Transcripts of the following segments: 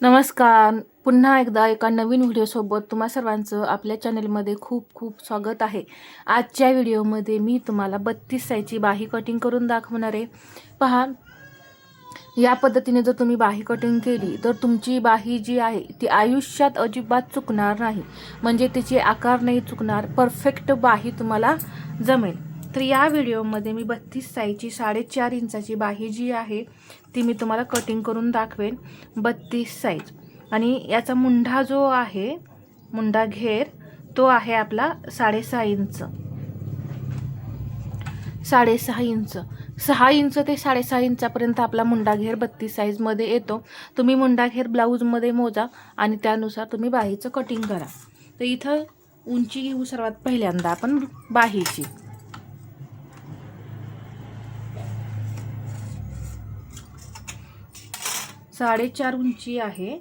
नमस्कार. पुन्हा एकदा एका नवीन व्हिडिओसोबत तुम्हा सर्वांचं आपल्या चॅनलमध्ये खूप खूप स्वागत आहे. आजच्या व्हिडिओमध्ये मी तुम्हाला बत्तीस साईजची बाही कटिंग करून दाखवणार आहे. पहा या पद्धतीने जर तुम्ही बाही कटिंग केली तर तुमची बाही जी आहे ती आयुष्यात अजिबात चुकणार नाही. म्हणजे तिचे आकार नाही चुकणार परफेक्ट बाही तुम्हाला जमेल. तर या व्हिडिओमध्ये मी बत्तीस साईजची साडेचार इंचाची बाही जी आहे ती मी तुम्हाला कटिंग करून दाखवेन. बत्तीस साईज. आणि याचा मुंढा जो आहे मुंडा घेर तो आहे आपला साडेसहा इंच. साडेसहा इंच. सहा इंच ते साडेसहा इंचापर्यंत आपला मुंडा घेर बत्तीस साईजमध्ये येतो. तुम्ही मुंडा घेर ब्लाऊजमध्ये मोजा आणि त्यानुसार तुम्ही बाहीचं कटिंग करा. तर इथं उंची घेऊ सर्वात पहिल्यांदा आपण बाहीची. साडेचार उंची आहे.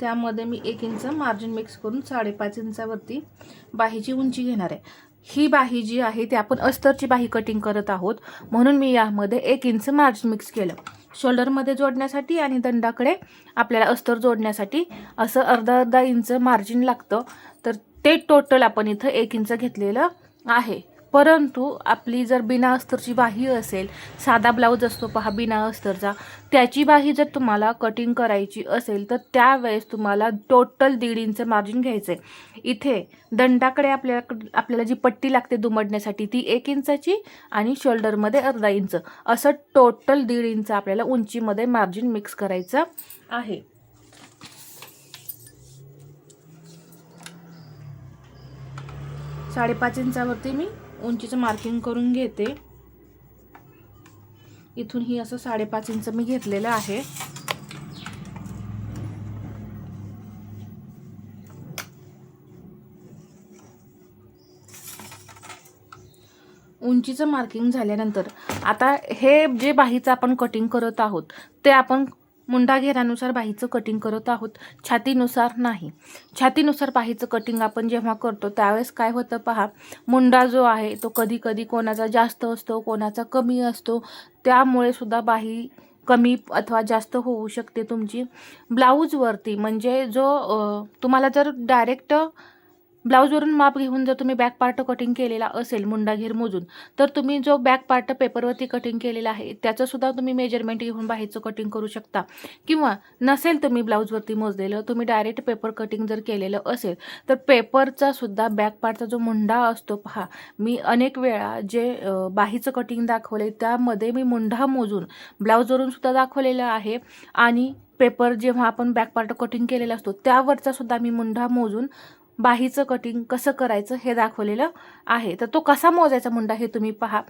त्यामध्ये मी एक इंच मार्जिन मिक्स करून साडेपाच इंचावरती बाहीची उंची घेणार आहे. ही बाही जी आहे ती आपण अस्तरची बाही कटिंग करत आहोत. म्हणून मी यामध्ये एक इंच मार्जिन मिक्स केलं. शोल्डरमध्ये जोडण्यासाठी आणि दंडाकडे आपल्याला अस्तर जोडण्यासाठी असं अर्धा अर्धा इंच मार्जिन लागतं. तर ते टोटल आपण इथं एक इंच घेतलेलं आहे. परंतु आपली जर बिना अस्तरची बाही असेल साधा ब्लाऊज असतो पहा बिना अस्तरचा त्याची बाही जर तुम्हाला कटिंग करायची असेल तर त्यावेळेस तुम्हाला टोटल दीड इंच मार्जिन घ्यायचं आहे इथे दंडाकडे आपल्या आपल्याला जी पट्टी लागते दुमडण्यासाठी ती एक इंचाची आणि शोल्डरमध्ये अर्धा इंच असं टोटल दीड इंच आपल्याला उंचीमध्ये मार्जिन मिक्स करायचं आहे. साडेपाच इंचावरती मी उंचीचं मार्किंग करून घेते. इथून ही असं साडेपाच इंच मी घेतलेलं आहे. उंचीचं मार्किंग झाल्यानंतर आता हे जे बाहीचं आपण कटिंग करत आहोत ते आपण मुंडा घेरानुसार बाहीचं कटिंग करत आहोत. छातीनुसार नाही. छातीनुसार बाहीचं कटिंग आपण जेव्हा करतो त्यावेळेस काय होतं पहा मुंडा जो आहे तो कधी कधी कोणाचा जास्त असतो कोणाचा कमी असतो. त्यामुळे सुद्धा बाही कमी अथवा जास्त होऊ शकते तुमची. ब्लाऊजवरती म्हणजे जो तुम्हाला जर डायरेक्ट ब्लाऊजवरून माप घेऊन जर तुम्ही बॅक पार्ट कटिंग केलेला असेल मुंडाघेर मोजून तर तुम्ही जो बॅक पार्ट पेपरवरती कटिंग केलेला आहे त्याचंसुद्धा तुम्ही मेजरमेंट घेऊन बाहेरचं कटिंग करू शकता. किंवा नसेल तुम्ही ब्लाऊजवरती मोजलेलं तुम्ही डायरेक्ट पेपर कटिंग जर केलेलं असेल तर पेपरचा सुद्धा बॅक पार्टचा जो मुंडा असतो पहा मी अनेक वेळा जे बाहीचं कटिंग दाखवले त्यामध्ये मी मुंडा मोजून ब्लाऊजवरून सुद्धा दाखवलेलं आहे. आणि पेपर जेव्हा आपण बॅक पार्ट कटिंग केलेला असतो त्यावरचा सुद्धा मी मुंडा मोजून बाहीचं कटिंग कसं करायचं हे दाखवलेलं आहे. तर तो कसा मोजायचा मुंडा हे तुम्ही पहा.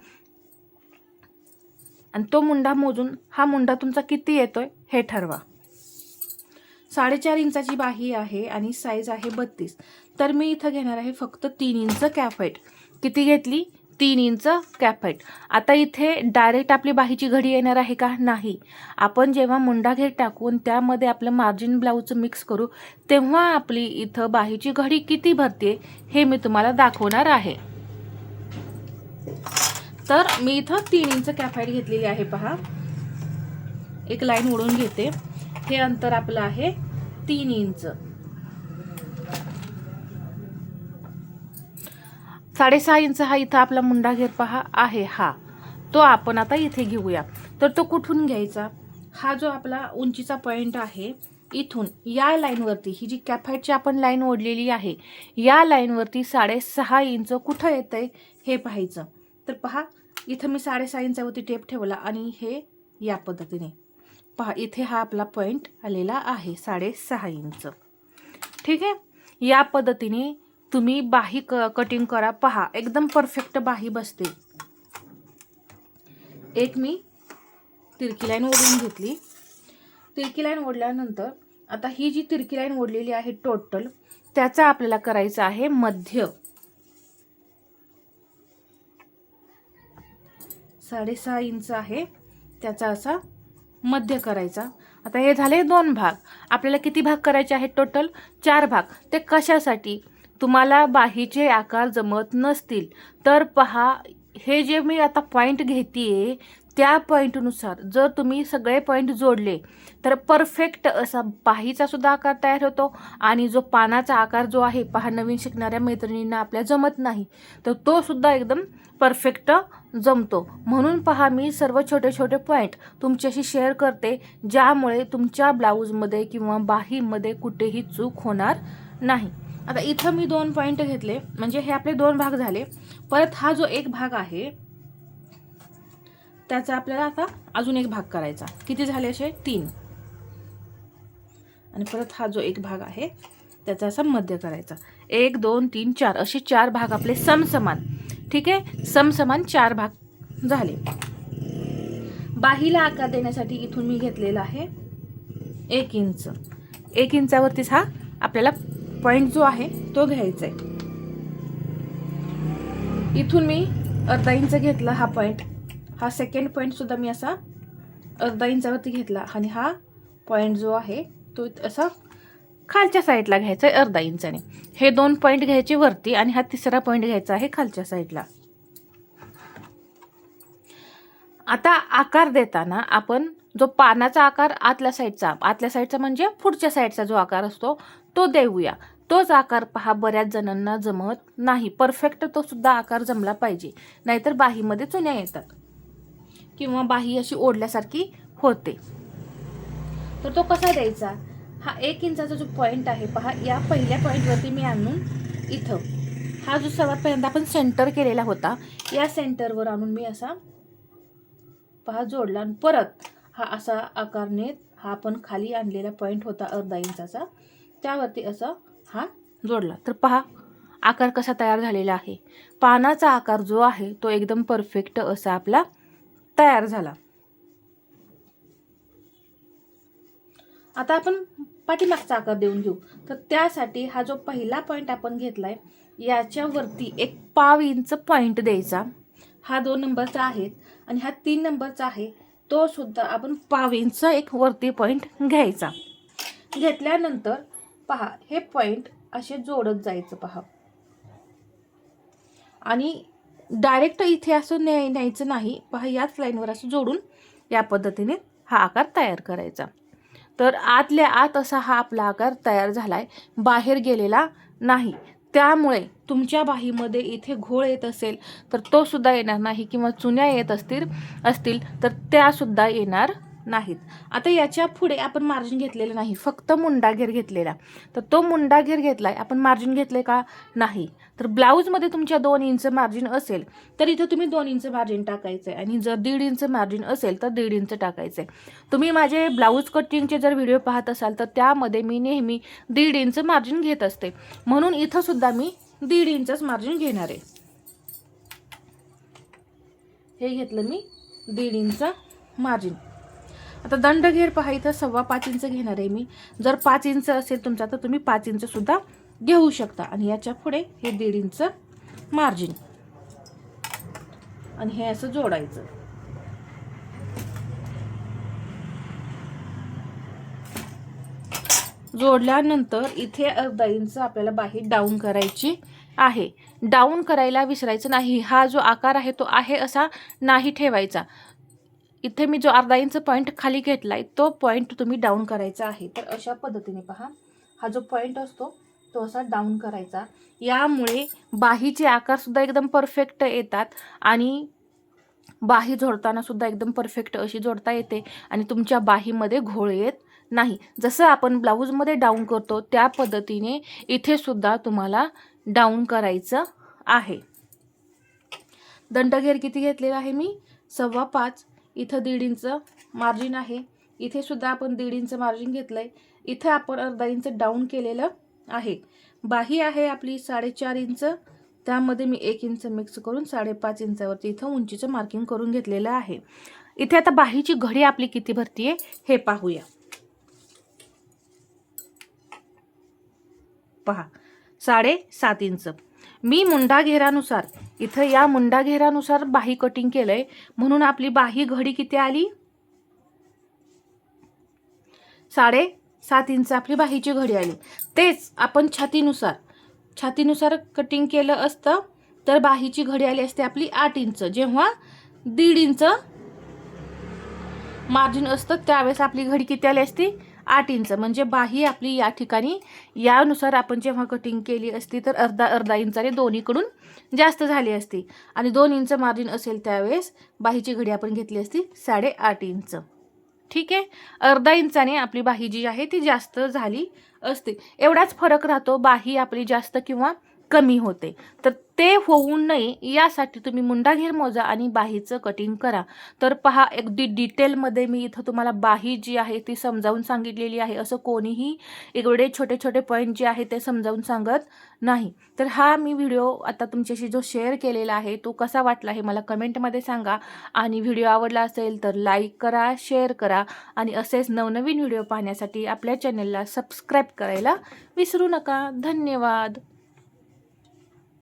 आणि तो मुंडा मोजून हा मुंडा तुमचा किती येतोय हे ठरवा. साडेचार इंचाची बाही आहे आणि साईज आहे बत्तीस. तर मी इथं घेणार आहे फक्त तीन इंच कॅफेट किती घेतली? तीन इंच कॅपेट आता इथे डायरेक्ट आपली बाहीची घडी येणार आहे का? नाही. आपण जेव्हा मुंडा घेर टाकून त्यामध्ये आपलं मार्जिन ब्लाऊजचं मिक्स करू तेव्हा आपली इथं बाहीची घडी किती भरते हे मी तुम्हाला दाखवणार आहे. तर मी इथं तीन इंच कॅफाईट घेतलेली आहे पहा. एक लाईन ओढून घेते. हे अंतर आपलं आहे तीन इंच. साडेसहा इंच हा इथं आपला मुंडा घेर पहा आहे हा. तो आपण आता इथे घेऊया. तर तो कुठून घ्यायचा? हा जो आपला उंचीचा पॉईंट आहे इथून या लाईनवरती ही जी कॅफॅटची आपण लाईन ओढलेली आहे या लाईनवरती साडेसहा इंच कुठं येतं आहे हे पाहायचं. तर पहा इथं मी साडेसहा इंचावरती टेप ठेवला आणि हे या पद्धतीने. पहा इथे हा आपला पॉईंट आलेला आहे साडेसहा इंच. ठीक आहे? या पद्धतीने तुम्ही बाही क कटिंग करा. पहा एकदम परफेक्ट बाही बसते. एक मी तिरकी लाईन ओढून घेतली. तिरकी लाईन ओढल्यानंतर आता ही जी तिरकी लाईन ओढलेली आहे टोटल त्याचा आपल्याला करायचा आहे मध्य. साडेसहा इंच आहे. त्याचा असा मध्य करायचा. आता हे झाले दोन भाग. आपल्याला किती भाग करायचे आहेत टोटल चार भाग. ते कशासाठी? तुम्हाला बाहीचे आकार जमत नसतील. तर पहा हे जे मी आता पॉईंट घेते त्या पॉईंटनुसार जर तुम्ही सगळे पॉईंट जोडले तर परफेक्ट असा बाहीचा सुद्धा आकार तयार होतो आणि जो पानाचा आकार जो आहे पहा नवीन शिकणाऱ्या मैत्रिणींना आपल्या जमत नाही तर तो सुद्धा एकदम परफेक्ट जमतो. म्हणून पहा मी सर्व छोटे छोटे पॉईंट तुमच्याशी शेअर करते ज्यामुळे तुमच्या ब्लाऊजमध्ये किंवा बाहीमध्ये कुठेही चूक होणार नाही. आता इथं मी दोन पॉईंट घेतले. म्हणजे हे आपले दोन भाग झाले. परत हा जो एक भाग आहे त्याचा आपल्याला आता अजून एक भाग करायचा. किती झाले असे? तीन. आणि परत हा जो एक भाग आहे त्याचा असा मध्य करायचा. एक दोन तीन चार. असे चार भाग आपले समसमान. ठीक आहे? समसमान चार भाग झाले. बाहीला आकार देण्यासाठी इथून मी घेतलेला आहे एक इंच. एक इंचावरतीच हा आपल्याला पॉईंट जो आहे तो घ्यायचा आहे इथून मी अर्धा इंच घेतला हा पॉईंट हा सेकंड पॉईंटसुद्धा मी असा अर्धा इंचावरती घेतला आणि हा पॉईंट जो आहे तो असा खालच्या साईडला घ्यायचा आहे अर्धा इंचाने. हे दोन पॉईंट घ्यायचे वरती आणि हा तिसरा पॉईंट घ्यायचा आहे खालच्या साईडला आता आकार देताना आपण जो पानाचा आकार आतल्या साईडचा आतल्या साईडचा म्हणजे पुढच्या साईडचा जो आकार असतो तो देऊया. तोच आकार पहा बऱ्याच जणांना जमत नाही. परफेक्ट तो सुद्धा आकार जमला पाहिजे. नाहीतर बाहीमध्ये चुन्या येतात. किंवा बाही अशी ओढल्यासारखी होते. तर तो कसा द्यायचा? हा एक इंचाचा जो पॉईंट आहे पहा या पहिल्या पॉईंटवरती मी आणून इथं हा जो सर्वात पहिल्यांदा आपण सेंटर केलेला होता या सेंटरवर आणून मी असा पहा जोडला आणि परत हा असा आकारने हा आपण खाली आणलेला पॉईंट होता अर्धा इंचाचा. त्यावरती असा हा? जोडला. तर पहा आकार कसा तयार झालेला आहे. पानाचा आकार जो आहे तो एकदम परफेक्ट असा आपला तयार झाला. आता आपण पाठीमागचा आकार देऊन घेऊ. तर त्यासाठी हा जो पहिला पॉईंट आपण घेतलाय याच्यावरती एक पाव इंच पॉईंट द्यायचा. हा दोन नंबरचा आहे आणि हा तीन नंबरचा आहे. तो सुद्धा आपण पाव इंच एक वरती पॉईंट घ्यायचा. घेतल्यानंतर पहा हे पॉईंट असे जोडत जायचं पहा. आणि डायरेक्ट इथे असं न्याय न्यायचं नाही. पहा याच लाईनवर असं जोडून या पद्धतीने हा आकार तयार करायचा. तर आतल्या आत असा हा आपला आकार तयार झाला आहे बाहेर गेलेला नाही. त्यामुळे तुमच्या बाहीमध्ये इथे घोळ येत असेल तर तो सुद्धा येणार नाही. किंवा चुन्या येत असतील असतील तर त्यासुद्धा येणार नाहीत. आता याच्यापुढे आपण मार्जिन घेतलेलं नाही फक्त मुंडाघेर घेतलेला. तर तो मुंडाघीर घेतला आहे आपण मार्जिन घेतले का? नाही. तर ब्लाऊजमध्ये तुमच्या दोन इंच मार्जिन असेल तर इथं तुम्ही दोन इंच मार्जिन टाकायचं आहे आणि जर दीड इंच मार्जिन असेल तर दीड इंच टाकायचं आहे तुम्ही माझे ब्लाऊज कटिंगचे जर व्हिडिओ पाहत असाल तर त्यामध्ये मी नेहमी दीड इंच मार्जिन घेत असते. म्हणून इथंसुद्धा मी दीड इंचच मार्जिन घेणार आहे. हे घेतलं मी दीड इंच मार्जिन आता दंडघेर पहा इथं सव्वा पाच इंच घेणार आहे मी. जर पाच इंच असेल तुमचा तर तुम्ही पाच इंच सुद्धा घेऊ शकता. आणि याच्यापुढे हे दीड इंच मार्जिन आणि हे असं जोडायचं. जोडल्यानंतर इथे अर्धा इंच आपल्याला बाहेर डाऊन करायची आहे. डाऊन करायला विसरायचं नाही. हा जो आकार आहे तो आहे असा नाही ठेवायचा. इथे मी जो अर्धा इंच पॉईंट खाली घेतलाय तो पॉईंट तुम्ही डाऊन करायचा आहे. तर अशा पद्धतीने पहा. हा जो पॉईंट असतो तो असा डाऊन करायचा. यामुळे बाहीचे आकारसुद्धा एकदम परफेक्ट येतात आणि बाही जोडताना सुद्धा एकदम परफेक्ट अशी जोडता येते आणि तुमच्या बाहीमध्ये घोळ येत नाही. जसं आपण ब्लाऊजमध्ये डाऊन करतो त्या पद्धतीने इथे सुद्धा तुम्हाला डाऊन करायचं आहे. दंडघेर किती घेतलेला आहे मी? सव्वा पाच. इथं दीड इंच मार्जिन आहे. इथे सुद्धा आपण दीड इंच मार्जिन घेतलं आहे इथं आपण अर्धा इंच डाऊन केलेलं आहे. बाही आहे आपली साडेचार इंच. त्यामध्ये मी एक इंच मिक्स करून साडेपाच इंचावरती इथं उंचीचं मार्किंग करून घेतलेलं आहे. इथे आता बाहीची घडी आपली किती भरती आहे हे पाहूया. पहा साडेसात इंच. मी मुंडा घेरानुसार इथं या मुंडा घेरानुसार बाही कटिंग केलंय. म्हणून आपली बाही घडी किती आली? साडे सात इंच आपली बाहीची घडी आली. तेच आपण छातीनुसार छातीनुसार कटिंग केलं असतं तर बाहीची घडी आली असते आपली आठ इंच. जेव्हा दीड इंच मार्जिन असतं त्यावेळेस आपली घडी किती आली असती? आठ इंच. म्हणजे बाही आपली या ठिकाणी यानुसार आपण जेव्हा कटिंग केली असती तर अर्धा अर्धा इंचाने दोन्हीकडून जास्त झाली असती. आणि दोन इंच मार्जिन असेल त्यावेळेस बाहीची घडी आपण घेतली असती साडेआठ इंच. ठीक आहे? अर्धा इंचाने आपली बाही जी आहे ती जास्त झाली असते. एवढाच फरक राहतो बाही आपली जास्त किंवा कमी होते. तर ते होऊ नये यासाठी तुम्ही मुंडाघेर मोजा आणि बाहीचं कटिंग करा. तर पहा अगदी डिटेलमध्ये मी इथं तुम्हाला बाही जी आहे ती समजावून सांगितलेली आहे. असं कोणीही एवढे छोटे छोटे पॉईंट जे आहे ते समजावून सांगत नाही. तर हा मी व्हिडिओ आता तुमच्याशी जो शेअर केलेला आहे तो कसा वाटला हे मला कमेंटमध्ये सांगा. आणि व्हिडिओ आवडला असेल तर लाईक करा शेअर करा. आणि असेच नवनवीन व्हिडिओ पाहण्यासाठी आपल्या चॅनलला सबस्क्राईब करायला विसरू नका. धन्यवाद.